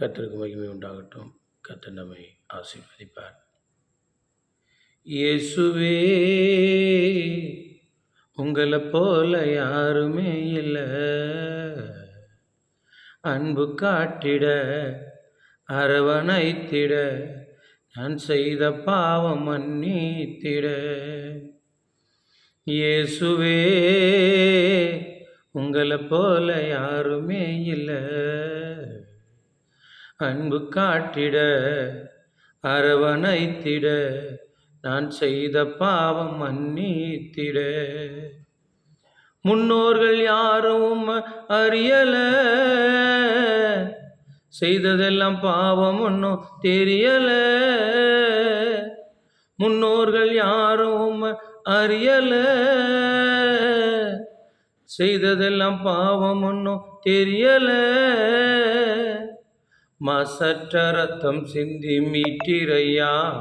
கர்த்தருக்கு மகிமை உண்டாகட்டும். கர்த்தர் நம்மை ஆசீர்வதிப்பார். இயேசுவே உங்களை போல யாருமே இல்லை. அன்பு காட்டிட அரவணைத்திட நான் செய்த பாவம் மன்னித்திட. இயேசுவே உங்களை போல யாருமே இல்லை. அன்பு காட்டிட அரவணைத்திட நான் செய்த பாவம் மன்னித்திட. முன்னோர்கள் யாரும் அறியல செய்ததெல்லாம் பாவம் ஒன்றும் தெரியல. முன்னோர்கள் யாரும் அறியல செய்ததெல்லாம் பாவம் ஒன்றும் தெரியல. மசற்ற ரத்தம் சிந்தி மீட்டிரையா?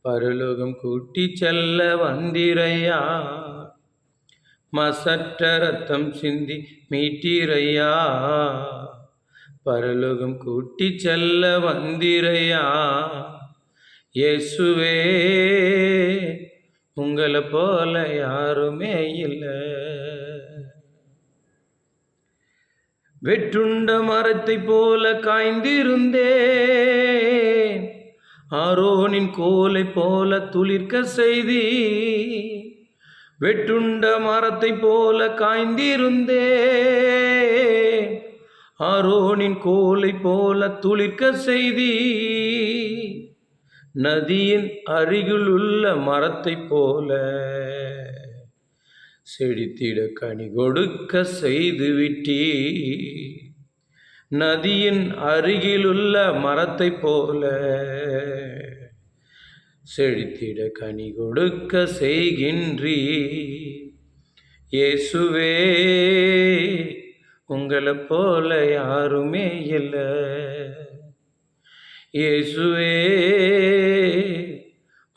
பரலோகம் கூட்டி செல்ல வந்திரையா? மசற்ற ரத்தம் சிந்தி மீட்டிரையா? பரலோகம் கூட்டி செல்ல வந்திரையா? இயேசுவே உங்களை போல யாருமே இல்லை. வெற்றுண்ட மரத்தை போல காய்ந்திருந்தேன். ஆரோனின் கோலை போல துளிர்க்க செய்தி வெட்டுண்ட மரத்தை போல காய்ந்திருந்தேன். ஆரோனின் கோலை போல துளிர்க்க செய்தி நதியின் அருகிலுள்ள மரத்தை போல செழித்திட கனி கொடுக்க செய்து விட்டீ நதியின் அருகிலுள்ள மரத்தை போல செழித்திட கனி கொடுக்க செய்கின்றீ இயேசுவே உங்களை போல யாருமே இல்லை. இயேசுவே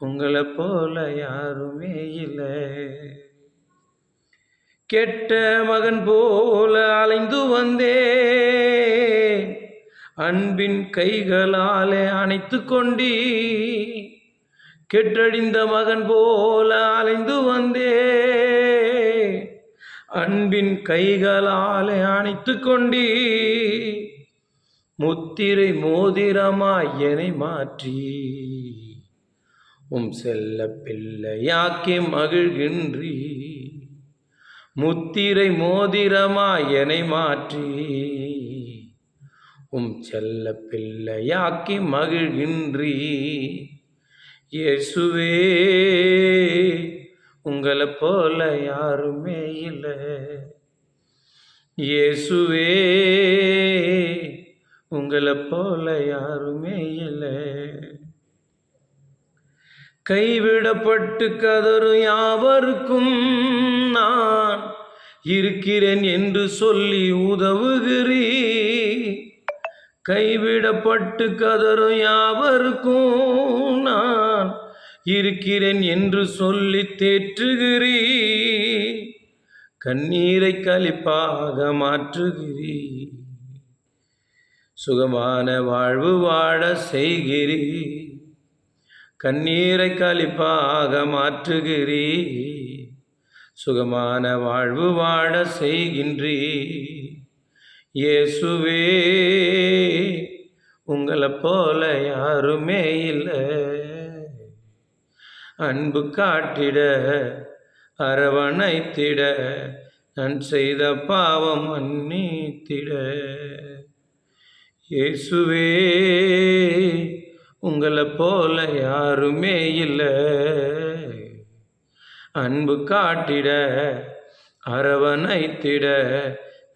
உங்களை போல யாருமே இல்லை. கெட்ட மகன் போல அலைந்து வந்தே. அன்பின் கைகளாலே அணைத்து கொண்டி கெட்டடிந்த மகன் போல அலைந்து வந்தே. அன்பின் கைகளாலே அணைத்து கொண்டி முத்திரை மோதிரமாய் என்னை மாற்றி உம் செல்ல பிள்ளையாக்கி மகிழ்கின்றீ முத்திரை மோதிரமாய் என்னை மாற்றி. உம் செல்ல பிள்ளையாக்கி மகிழ்கின்றி. இயேசுவே உங்களை போல யாருமே இல்லை. இயேசுவே உங்களை போல யாருமே இல்லை. கைவிடப்பட்டு கதறும் யாவருக்கும். இருக்கிறேன் என்று சொல்லி உதவுகிறீ கைவிடப்பட்டு கதறும் யாவருக்கும் நான் இருக்கிறேன் என்று சொல்லி தேற்றுகிறீ கண்ணீரை கழிப்பாக மாற்றுகிறீ சுகமான வாழ்வு வாழ செய்கிறீ கண்ணீரை கழிப்பாக மாற்றுகிறீ சுகமான வாழ்வு வாழ செய்கின்றீ இயேசுவே உங்களை போல யாருமே இல்லை. அன்பு காட்டிட அரவணைத்திட நான் செய்த பாவம் மன்னித்திட. இயேசுவே உங்களை போல யாருமே இல்லை. அன்பு காட்டிட அரவணைத்திட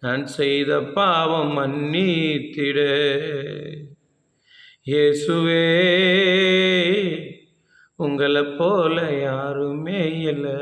நான் செய்த பாவம் மன்னித்திட. இயேசுவே உங்களை போல யாருமே இல்லை.